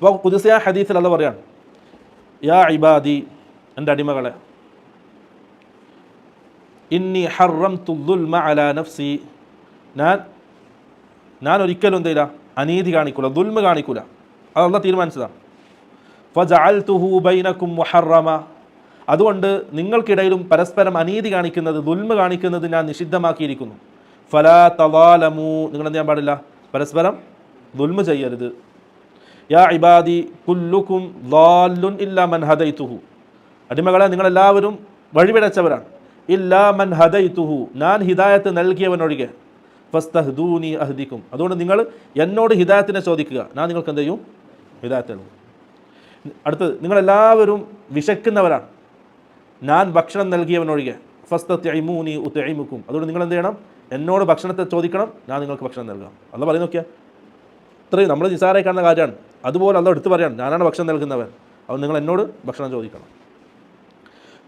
അപ്പോൾ കുതിസിയ ഹദീസിൽ അത് പറയാണ് യാ ഇബാദി എന്റെ അടിമകളെ ഇന്നി ഹറം തുൽ അല നഫ്സി ഞാൻ ഞാൻ ഒരിക്കലും എന്തില്ല അനീതി കാണിക്കൂല ദുൽമ കാണിക്കൂല. അതല്ല തീരുമാനിച്ചതാണ്. ഫജഅൽതുഹു ബൈനക്കും മുഹറമ അതുകൊണ്ട് നിങ്ങൾക്കിടയിലും പരസ്പരം അനീതി കാണിക്കുന്നത് ദുൽമ കാണിക്കുന്നത് ഞാൻ നിഷിദ്ധമാക്കിയിരിക്കുന്നു. ഫലാ തവാലമു നിങ്ങൾ എന്ത് ചെയ്യാൻ പാടില്ല പരസ്പരം ദുൽമ ചെയ്യരുത്. യാ ഇബാദി കുല്ലുക്കും ലാലുൻ ഇല്ലാ മൻ ഹദൈത്തുഹു അടിമകളെ നിങ്ങളെല്ലാവരും വഴിപിടച്ചവരാണ്. ഇല്ലാ മൻ ഹദൈതുഹു. ഞാൻ ഹിദായത്ത് നൽകിയവനൊഴികെ. ഫസ്തഹ്ദൂനി അഹ്ദിക്കും. അതുകൊണ്ട് നിങ്ങൾ എന്നോട് ഹിദായത്തിനെ ചോദിക്കുക. ഞാൻ നിങ്ങൾക്ക് എന്ത് ചെയ്യും? ഹിദായത്ത് നൽകും. അടുത്തത് നിങ്ങളെല്ലാവരും വിശക്കുന്നവരാണ്. ഞാൻ ഭക്ഷണം നൽകിയവനൊഴികെ. ഫസ്തൂനി ഉത്തൈമുക്കും അതുകൊണ്ട് നിങ്ങൾ എന്ത് ചെയ്യണം? എന്നോട് ഭക്ഷണത്തെ ചോദിക്കണം. ഞാൻ നിങ്ങൾക്ക് ഭക്ഷണം നൽകാം. അല്ല പറയുന്ന ഇത്രയും നമ്മൾ നിസാറായി കാണുന്ന കാര്യമാണ്. അതുപോലെ അല്ല എടുത്ത് പറയാണ് ഞാനാണ് ഭക്ഷണം നൽകുന്നവൻ. അവൻ നിങ്ങൾ എന്നോട് ഭക്ഷണം ചോദിക്കണം.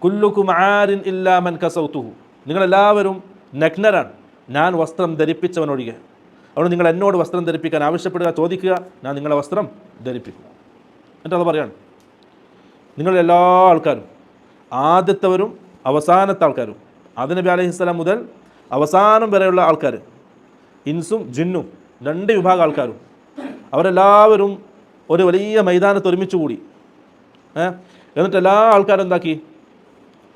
കുല്ലുക്കും ആരിൻ ഇല്ലാമൻ കസൗത്തുഹു നിങ്ങളെല്ലാവരും നഗ്നരാണ്. ഞാൻ വസ്ത്രം ധരിപ്പിച്ചവനൊഴികെ. അതുകൊണ്ട് നിങ്ങൾ എന്നോട് വസ്ത്രം ധരിപ്പിക്കാൻ ആവശ്യപ്പെടുക ചോദിക്കുക ഞാൻ നിങ്ങളെ വസ്ത്രം ധരിപ്പിക്കും. എന്നിട്ട് അത് പറയാണ് നിങ്ങളെല്ലാ ആൾക്കാരും ആദ്യത്തവരും അവസാനത്തെ ആൾക്കാരും ആദിനബി നബി അലൈഹിസ്സലാം മുതൽ അവസാനം വരെയുള്ള ആൾക്കാർ ഇൻസും ജിന്നും രണ്ട് വിഭാഗം ആൾക്കാരും അവരെല്ലാവരും ഒരു വലിയ മൈതാനത്ത് ഒരുമിച്ച് കൂടി. എന്നിട്ട് എല്ലാ ആൾക്കാരും എന്താക്കി?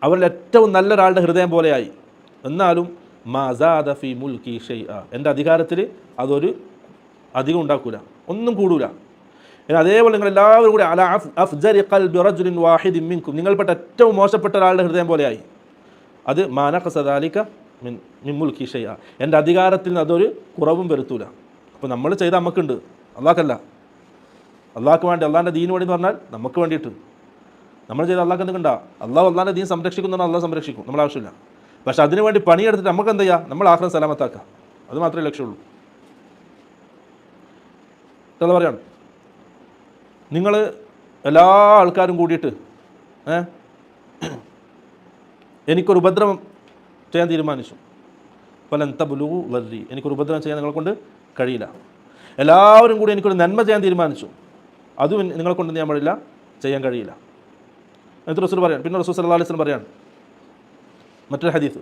അവരിൽ ഏറ്റവും നല്ല നല്ലൊരാളുടെ ഹൃദയം പോലെയായി. എന്നാലും മസാദ ഫി മുൽക്കി ഷെയ് എന്റെ അധികാരത്തിൽ അതൊരു അധികം ഉണ്ടാക്കൂല. ഒന്നും കൂടൂല. ഇനി അതേപോലെ നിങ്ങൾ എല്ലാവരും കൂടി അല അഫ് അഫ്ജരി കൽ ബിറജുലിൻ വാഹിദ് മിൻകും. നിങ്ങൾപ്പെട്ട ഏറ്റവും മോശപ്പെട്ട ഒരാളുടെ ഹൃദയം പോലെയായി. അത് മാനഖസദാലിക മിൻ മിൻ മുൽക്കി കിഷയ എന്റെ അധികാരത്തിൽ നിന്ന് അതൊരു കുറവും വരുത്തൂല. അപ്പോൾ നമ്മൾ ചെയ്ത നമുക്കുണ്ട് അള്ളാഹ്ക്കല്ല. അള്ളാഹ്ക്ക് വേണ്ടി അള്ളാഹിന്റെ ദീന് വേണ്ടി എന്ന് പറഞ്ഞാൽ നമുക്ക് വേണ്ടിയിട്ട്. നമ്മൾ ചെയ്ത് അള്ളാഹ് എന്തുകൊണ്ടാ അള്ളാഹ് അള്ളാഹിന്റെ ദീൻ സംരക്ഷിക്കുന്ന അള്ളാഹ് സംരക്ഷിക്കും. നമ്മൾ ആവശ്യമില്ല. പക്ഷെ അതിനു വേണ്ടി പണിയെടുത്തിട്ട് നമുക്ക് എന്ത് ചെയ്യുക നമ്മൾ ആഹ്റം സലാമത്താക്കുക അത് മാത്രമേ ലക്ഷ്യമുള്ളൂ. എന്താ പറയാണ്. നിങ്ങൾ എല്ലാ ആൾക്കാരും കൂടിയിട്ട് ഏ? എനിക്കൊരു ഉപദ്രവം ചെയ്യാൻ തീരുമാനിച്ചു. പലൻ തബുലു വല്ലി എനിക്കൊരു ഉപദ്രവം ചെയ്യാൻ നിങ്ങളെ കൊണ്ട് കഴിയില്ല. എല്ലാവരും കൂടി എനിക്കൊരു നന്മ ചെയ്യാൻ തീരുമാനിച്ചു. അതും നിങ്ങളെ കൊണ്ട് ചെയ്യാൻ പാടില്ല. ചെയ്യാൻ കഴിയില്ല. എന്നിട്ട് റസൂൽ പറയാൻ പിന്നെ റസൂൽ സല്ലാ അലിസ്ലം പറയാണ്. മറ്റൊരു ഹദീസ്.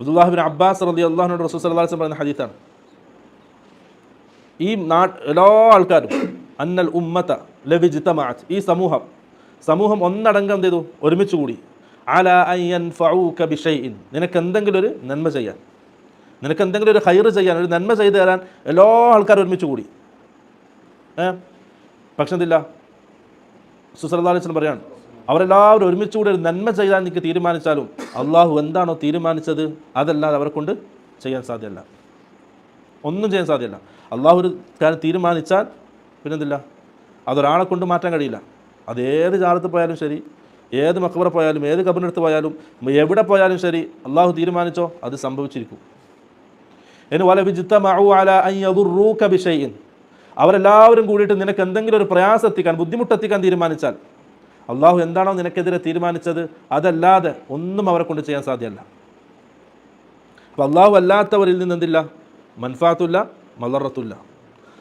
അബ്ദുല്ലാഹിബിൻ അബ്ബാസ് റബി അള്ളാഹിനോട് റസൂൽ സല്ലാ അലിസ്ലം പറയുന്ന ഹദീസാണ്. ഈ നാട്ട് എല്ലാ ആൾക്കാരും അന്നൽ ഉമ്മത്ത ലവിജിത്തമാറ്റ് ഈ സമൂഹം സമൂഹം ഒന്നടങ്കം എന്ത് ചെയ്തു? ഒരുമിച്ച് കൂടി. അല അയ്യൻ ഫൗ കബിഷൻ നിനക്ക് എന്തെങ്കിലും ഒരു നന്മ ചെയ്യാൻ. നിനക്ക് എന്തെങ്കിലും ഒരു ഹൈറ് ചെയ്യാൻ ഒരു നന്മ ചെയ്തു തരാൻ എല്ലാ ആൾക്കാരും ഒരുമിച്ച് കൂടി. ഏ? പക്ഷെ എന്തില്ല? സുസലതാലിസ്ലം പറയാണ് അവരെല്ലാവരും ഒരുമിച്ച് കൂടി ഒരു നന്മ ചെയ്യാൻ എനിക്ക് തീരുമാനിച്ചാലും അള്ളാഹു എന്താണോ തീരുമാനിച്ചത് അതല്ലാതെ അവരെ കൊണ്ട് ചെയ്യാൻ സാധ്യമല്ല. ഒന്നും ചെയ്യാൻ സാധ്യമല്ല. അള്ളാഹു ഒരു കാര്യം തീരുമാനിച്ചാൽ പിന്നെന്തില്ല? അതൊരാളെ കൊണ്ട് മാറ്റാൻ കഴിയില്ല. അത് ഏത് ജാലത്ത് പോയാലും ശരി ഏത് മക്കബറ പോയാലും ഏത് കബറിനടുത്ത് പോയാലും എവിടെ പോയാലും ശരി അള്ളാഹു തീരുമാനിച്ചോ അത് സംഭവിച്ചിരിക്കും. അവരെല്ലാവരും കൂടിയിട്ട് നിനക്ക് എന്തെങ്കിലും ഒരു പ്രയാസം എത്തിക്കാൻ ബുദ്ധിമുട്ടെത്തിക്കാൻ തീരുമാനിച്ചാൽ അള്ളാഹു എന്താണോ നിനക്കെതിരെ തീരുമാനിച്ചത് അതല്ലാതെ ഒന്നും അവരെ കൊണ്ട് ചെയ്യാൻ സാധ്യമല്ല അപ്പോൾ അള്ളാഹു അല്ലാത്തവരിൽ നിന്ന് എന്തില്ല? മൻഫാത്തുല്ല മലറത്തുല്ല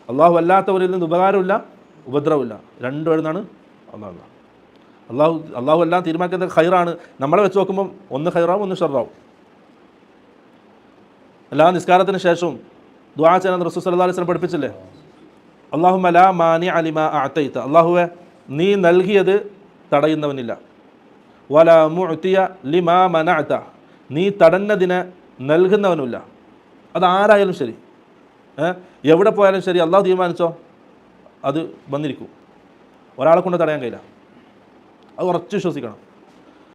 അള്ളാഹു അല്ലാത്തവരിൽ നിന്ന് ഉപകാരമില്ല ഉപദ്രവമില്ല. രണ്ടും എഴുന്നാണ് അള്ളാഹു. അള്ളാഹു അള്ളാഹു എല്ലാം തീരുമാനിക്കുന്നത് ഹൈറാണ് നമ്മളെ വെച്ച് നോക്കുമ്പം ഒന്ന് ഖൈറാവും ഒന്ന് ഷെറാവും എല്ലാ നിസ്കാരത്തിന് ശേഷവും ദുആ ചെയ്യാൻ റസൂൽ സല്ലല്ലാഹു അലൈഹി വസല്ലം പഠിപ്പിച്ചില്ലേ? അള്ളാഹു ലാ മാനി അലിമ അത്തൈത്ത അള്ളാഹുവെ നീ നൽകിയത് തടയുന്നവനില്ല. വല മുഅ്തിയ ലിമാ മനഅത. നീ തടഞ്ഞതിനെ നൽകുന്നവനുമില്ല. അതാരായാലും ശരി? എവിടെ പോയാലും ശരി. അള്ളാഹു തീരുമാനിച്ചോ? അത് വന്നിരിക്കും. ഒരാളെ കൊണ്ട് തടയാൻ കഴിയില്ല. അത് ഉറച്ച് വിശ്വസിക്കണം.